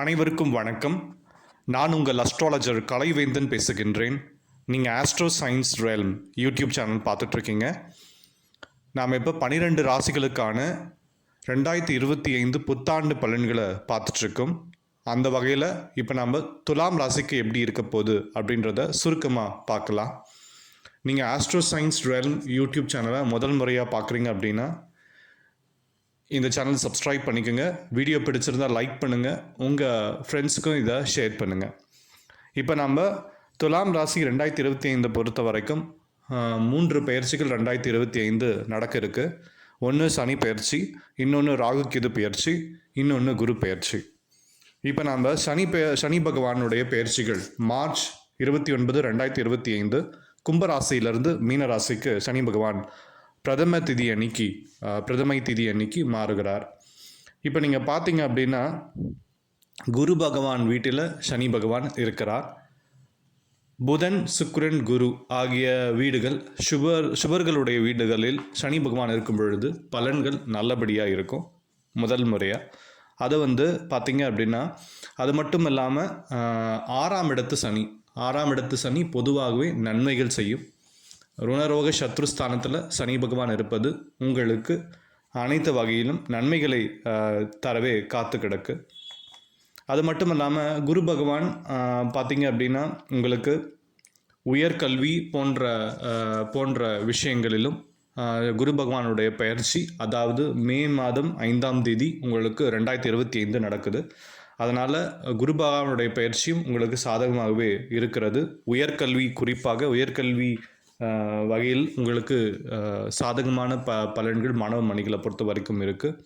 அனைவருக்கும் வணக்கம். நான் உங்கள் அஸ்ட்ராலஜர் கலைவேந்தன் பேசுகின்றேன். நீங்கள் astro science realm YouTube channel பார்த்துட்ருக்கீங்க. நாம் இப்போ பன்னிரெண்டு ராசிகளுக்கான ரெண்டாயிரத்தி இருபத்தி ஐந்து புத்தாண்டு பலன்களை பார்த்துட்ருக்கோம். அந்த வகையில் இப்போ நம்ம துலாம் ராசிக்கு எப்படி இருக்க போகுது அப்படின்றத சுருக்கமாக பார்க்கலாம். நீங்கள் ஆஸ்ட்ரோ சயின்ஸ் ரெல்ம் யூடியூப் சேனலை முதல் முறையாக பார்க்குறீங்க அப்படின்னா இந்த சேனல் சப்ஸ்கிரைப் பண்ணிக்கோங்க. வீடியோ பிடிச்சிருந்தா லைக் பண்ணுங்கள் உங்கள் ஃப்ரெண்ட்ஸுக்கும் இதை ஷேர் பண்ணுங்கள் இப்போ நம்ம துலாம் ராசி ரெண்டாயிரத்தி இருபத்தி ஐந்து பொறுத்த வரைக்கும் மூன்று பயிற்சிகள் ரெண்டாயிரத்தி இருபத்தி ஐந்து நடக்க இருக்கு. ஒன்று சனி பயிற்சி இன்னொன்று ராகு கேது பயிற்சி இன்னொன்று குரு பயிற்சி. இப்போ நம்ம சனி பெ சனி பகவானுடைய பயிற்சிகள் மார்ச் இருபத்தி ஒன்பது ரெண்டாயிரத்தி இருபத்தி ஐந்து கும்பராசியிலிருந்து மீனராசிக்கு சனி பகவான் பிரதம திதி அன்னைக்கு பிரதமை திதி அன்னைக்கு மாறுகிறார். இப்போ நீங்கள் பார்த்தீங்க அப்படின்னா குரு பகவான் வீட்டில் சனி பகவான் இருக்கிறார். புதன் சுக்ரன் குரு ஆகிய வீடுகள் சுபர் சுபர்களுடைய வீடுகளில் சனி பகவான் இருக்கும் பொழுது பலன்கள் நல்லபடியாக இருக்கும் முதல் முறையாக அதை வந்து பார்த்தீங்க அப்படின்னா அது மட்டும் இல்லாமல் ஆறாம் இடத்து சனி ஆறாம் இடத்து சனி பொதுவாகவே நன்மைகள் செய்யும். ருணரோக சத்ருஸ்தானத்தில் சனி பகவான் இருப்பது உங்களுக்கு அனைத்து வகையிலும் நன்மைகளை தரவே காத்து கிடக்கு. அது மட்டும் இல்லாமல் குரு பகவான் பார்த்தீங்க அப்படின்னா உங்களுக்கு உயர்கல்வி போன்ற போன்ற விஷயங்களிலும் குரு பகவானுடைய பயிற்சி அதாவது மே மாதம் ஐந்தாம் தேதி உங்களுக்கு ரெண்டாயிரத்தி இருபத்தி ஐந்து நடக்குது. அதனால் குரு பகவானுடைய பயிற்சியும் உங்களுக்கு சாதகமாகவே இருக்கிறது. உயர்கல்வி குறிப்பாக உயர்கல்வி வகையில் உங்களுக்கு சாதகமான ப பலன்கள் மாணவ மணிகளை பொறுத்த வரைக்கும் இருக்குது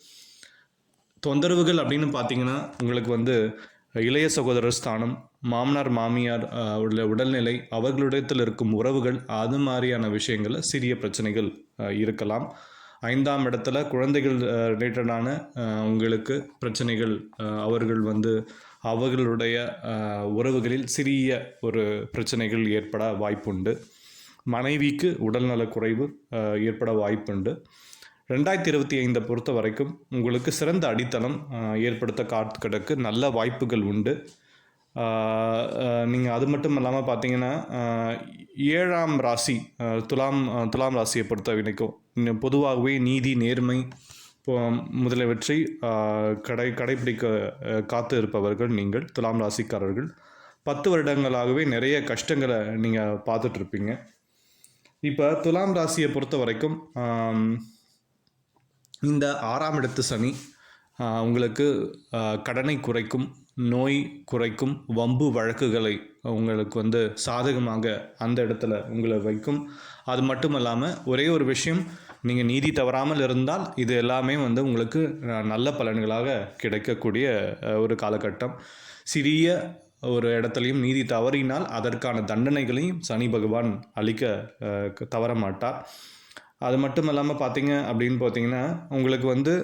தொந்தரவுகள் அப்படின்னு பார்த்தீங்கன்னா உங்களுக்கு வந்து இளைய சகோதரர் ஸ்தானம் மாமனார் மாமியார் உள்ள உடல்நிலை அவர்களிடத்தில் இருக்கும் உறவுகள் அது மாதிரியான விஷயங்களில் சிறிய பிரச்சனைகள் இருக்கலாம். ஐந்தாம் இடத்துல குழந்தைகள் ரிலேட்டடான உங்களுக்கு பிரச்சனைகள் அவர்கள் வந்து அவர்களுடைய உறவுகளில் சிறிய ஒரு பிரச்சனைகள் ஏற்பட வாய்ப்புண்டு. மனைவிக்கு உடல்நலக்குறைவு ஏற்பட வாய்ப்புண்டு ரெண்டாயிரத்தி இருபத்தி ஐந்தை பொறுத்த வரைக்கும் உங்களுக்கு சிறந்த அடித்தளம் ஏற்படுத்த காத்து கிடக்கு நல்ல வாய்ப்புகள் உண்டு. நீங்கள் அது மட்டும் இல்லாமல் பார்த்தீங்கன்னா ஏழாம் ராசி துலாம் துலாம் ராசியை பொறுத்த வரைக்கும் பொதுவாகவே நீதி நேர்மை முதலியவற்றை கடை கடைபிடிக்க காத்து இருப்பவர்கள் நீங்கள் துலாம் ராசிக்காரர்கள். பத்து வருடங்களாகவே நிறைய கஷ்டங்களை நீங்கள் பார்த்துட்ருப்பீங்க இப்போ துலாம் ராசியை பொறுத்த வரைக்கும் இந்த ஆறாம் இடத்து சனி உங்களுக்கு கடனை குறைக்கும் நோய் குறைக்கும் வம்பு வழக்குகளை உங்களுக்கு வந்து சாதகமாக அந்த இடத்துல உங்களை வைக்கும். அது மட்டும் இல்லாமல் ஒரே ஒரு விஷயம் நீங்கள் நீதி தவறாமல் இருந்தால் இது எல்லாமே வந்து உங்களுக்கு நல்ல பலன்களாக கிடைக்கக்கூடிய ஒரு காலகட்டம். சிறிய ஒரு இடத்துலையும் நீதி தவறினால் அதற்கான தண்டனைகளையும் சனி பகவான் அளிக்க தவற மாட்டார். அது மட்டும் இல்லாமல் பார்த்தீங்க அப்படின்னு பார்த்தீங்கன்னா உங்களுக்கு வந்து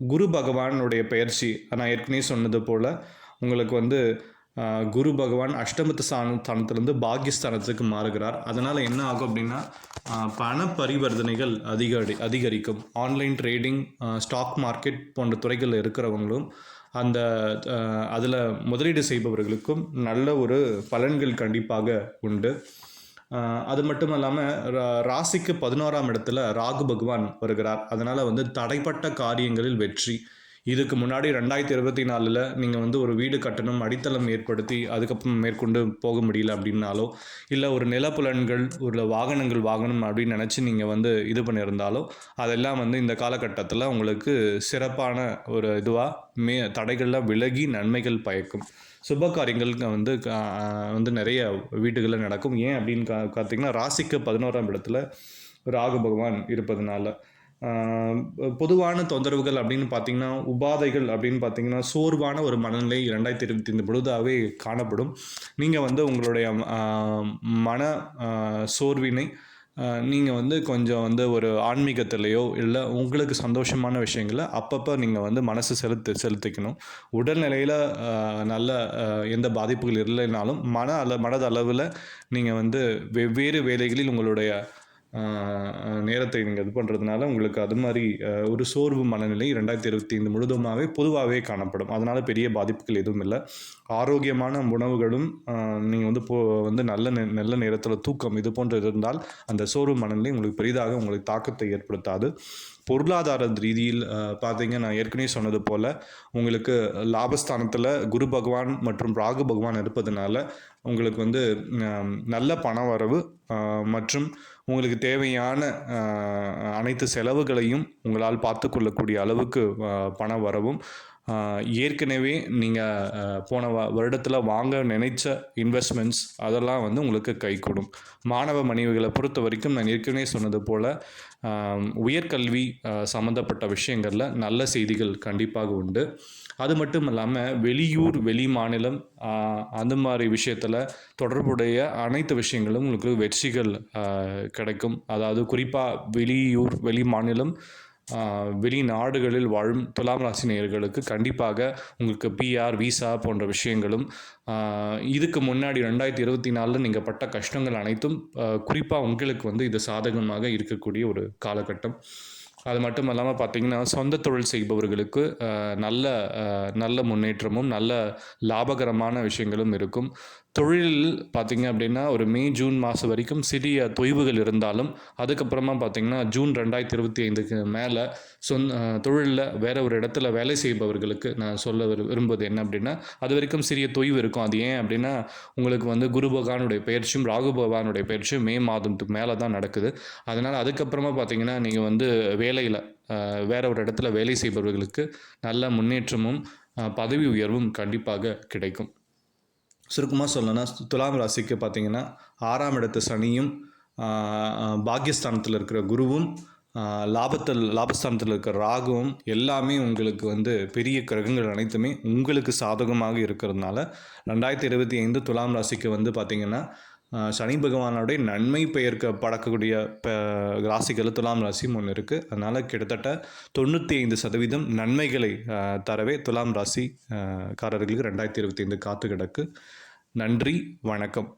குரு பகவானுடைய பயிற்சி நான் ஏற்கனவே சொன்னது போல் உங்களுக்கு வந்து குரு பகவான் அஷ்டமத்து ஸ்தான ஸ்தானத்திலிருந்து மாறுகிறார். அதனால் என்ன ஆகும் அப்படின்னா பண பரிவர்த்தனைகள் அதிகரி அதிகரிக்கும். ஆன்லைன் ட்ரேடிங் ஸ்டாக் மார்க்கெட் போன்ற துறைகளில் இருக்கிறவங்களும் அந்த அதில் முதலீடு செய்பவர்களுக்கும் நல்ல ஒரு பலன்கள் கண்டிப்பாக உண்டு. ஆஹ் அது மட்டும் இல்லாமல் ராசிக்கு பதினோராம் இடத்துல ராகு பகவான் வருகிறார். அதனால் வந்து தடைப்பட்ட காரியங்களில் வெற்றி இதுக்கு முன்னாடி ரெண்டாயிரத்தி இருபத்தி நாலில் நீங்கள் வந்து ஒரு வீடு கட்டணும் அடித்தளம் ஏற்படுத்தி அதுக்கப்புறம் மேற்கொண்டு போக முடியல அப்படின்னாலோ இல்லை ஒரு நிலப்புலன்கள் ஒரு வாகனங்கள் வாங்கணும் அப்படின்னு நினச்சி நீங்கள் வந்து இது பண்ணியிருந்தாலோ அதெல்லாம் வந்து இந்த காலகட்டத்தில் உங்களுக்கு சிறப்பான ஒரு இதுவாக மே தடைகள்லாம் விலகி நன்மைகள் பயக்கும். சுப காரியங்களுக்கு வந்து வந்து நிறைய வீடுகளில் நடக்கும். ஏன் அப்படின்னு கா பார்த்தீங்கன்னா ராசிக்கு பதினோராம் இடத்துல ராகு பகவான் இருப்பதுனால. பொதுவான தொந்தரவுகள் அப்படின்னு பார்த்தீங்கன்னா உபாதைகள் அப்படின்னு பார்த்தீங்கன்னா சோர்வான ஒரு மனநிலை இரண்டாயிரத்தி இருபத்தி ஐந்து பொழுதாகவே காணப்படும். நீங்கள் வந்து உங்களுடைய மன சோர்வினை நீங்கள் வந்து கொஞ்சம் வந்து ஒரு ஆன்மீகத்திலையோ இல்லை உங்களுக்கு சந்தோஷமான விஷயங்களை அப்பப்போ நீங்கள் வந்து மனசு செலுத்து செலுத்திக்கணும். உடல்நிலையில் நல்ல எந்த பாதிப்புகள் இல்லைனாலும் மன அள மனதளவில் நீங்கள் வந்து வெவ்வேறு வேலைகளில் உங்களுடைய நேரத்தை நீங்கள் இது பண்ணுறதுனால உங்களுக்கு அது மாதிரி ஒரு சோர்வு மனநிலை ரெண்டாயிரத்தி இருபத்தி ஐந்து முழுதுமாகவே பொதுவாகவே காணப்படும். அதனால் பெரிய பாதிப்புகள் எதுவும் இல்லை. ஆரோக்கியமான உணவுகளும் நீங்கள் வந்து போ வந்து நல்ல நல்ல நேரத்தில் தூக்கம் இது போன்று இருந்தால் அந்த சோர்வு மனநிலை உங்களுக்கு பெரிதாக உங்களுக்கு தாக்கத்தை ஏற்படுத்தாது. பொருளாதார ரீதியில் பார்த்தீங்க நான் ஏற்கனவே சொன்னது போல் உங்களுக்கு லாபஸ்தானத்தில் குரு பகவான் மற்றும் ராகு பகவான் இருப்பதுனால உங்களுக்கு வந்து நல்ல பண வரவு மற்றும் உங்களுக்கு தேவையான அனைத்து செலவுகளையும் உங்களால் பார்த்து கொள்ளக்கூடிய அளவுக்கு பண வரவும் ஏற்கனவே நீங்கள் போன வருடத்தில் வாங்க நினைச்ச இன்வெஸ்ட்மெண்ட்ஸ் அதெல்லாம் வந்து உங்களுக்கு கைகூடும். மாணவ மனைவிகளை பொறுத்த வரைக்கும் நான் ஏற்கனவே சொன்னது போல் உயர்கல்வி சம்மந்தப்பட்ட விஷயங்களில் நல்ல செய்திகள் கண்டிப்பாக உண்டு. அது மட்டும் இல்லாமல் வெளியூர் வெளி மாநிலம் அந்த மாதிரி விஷயத்தில் தொடர்புடைய அனைத்து விஷயங்களும் உங்களுக்கு வெற்றிகள் கிடைக்கும். அதாவது குறிப்பாக வெளியூர் வெளி மாநிலம் வெளிநாடுகளில் வாழும் துலாம் ராசி நேயர்களுக்கு கண்டிப்பாக உங்களுக்கு பிஆர் விசா போன்ற விஷயங்களும் இதுக்கு முன்னாடி ரெண்டாயிரத்தி இருபத்தி நாலில் நீங்கள் பட்ட கஷ்டங்கள் அனைத்தும் குறிப்பாக உங்களுக்கு வந்து இது சாதகமாக இருக்கக்கூடிய ஒரு காலகட்டம். அது மட்டும் இல்லாமல் பார்த்தீங்கன்னா சொந்த தொழில் செய்பவர்களுக்கு நல்ல நல்ல முன்னேற்றமும் நல்ல லாபகரமான விஷயங்களும் இருக்கும். தொழில் பார்த்தீங்க அப்படின்னா ஒரு மே ஜூன் மாதம் வரைக்கும் சிறிய தொய்வுகள் இருந்தாலும் அதுக்கப்புறமா பார்த்தீங்கன்னா ஜூன் ரெண்டாயிரத்தி இருபத்தி ஐந்துக்கு மேலே சொந்த தொழிலில் வேற ஒரு இடத்துல வேலை செய்பவர்களுக்கு நான் சொல்ல விரும்புவது என்ன அப்படின்னா அது வரைக்கும் சிறிய தொய்வு இருக்கும். அது ஏன் அப்படின்னா உங்களுக்கு வந்து குரு பகவானுடைய பயிற்சியும் ராகு பகவானுடைய பயிற்சியும் மே மாதத்துக்கு மேலே தான் நடக்குது. அதனால் அதுக்கப்புறமா பார்த்தீங்கன்னா நீங்கள் வந்து வேலையில் வேற ஒரு இடத்துல வேலை செய்பவர்களுக்கு நல்ல முன்னேற்றமும் பதவி உயர்வும் கண்டிப்பாக கிடைக்கும். சுருக்கமாக சொல்லணும்னா துலாம் ராசிக்கு பார்த்தீங்கன்னா ஆறாம் இடத்து சனியும் பாக்கியஸ்தானத்தில் இருக்கிற குருவும் லாபத்தில் லாபஸ்தானத்தில் இருக்கிற ராகுவும் எல்லாமே உங்களுக்கு வந்து பெரிய கிரகங்கள் அனைத்துமே உங்களுக்கு சாதகமாக இருக்கிறதுனால ரெண்டாயிரத்தி இருபத்தி ஐந்து துலாம் ராசிக்கு வந்து பார்த்திங்கன்னா சனி பகவானுடைய நன்மை பெயர்க்க படக்கக்கூடிய ப ராசிகள் துலாம் ராசியும் ஒன்று இருக்குது அதனால் கிட்டத்தட்ட தொண்ணூற்றி ஐந்து சதவீதம் நன்மைகளை தரவே துலாம் ராசி காரர்களுக்கு ரெண்டாயிரத்தி இருபத்தி ஐந்து காத்து கிடக்கு நன்றி வணக்கம்.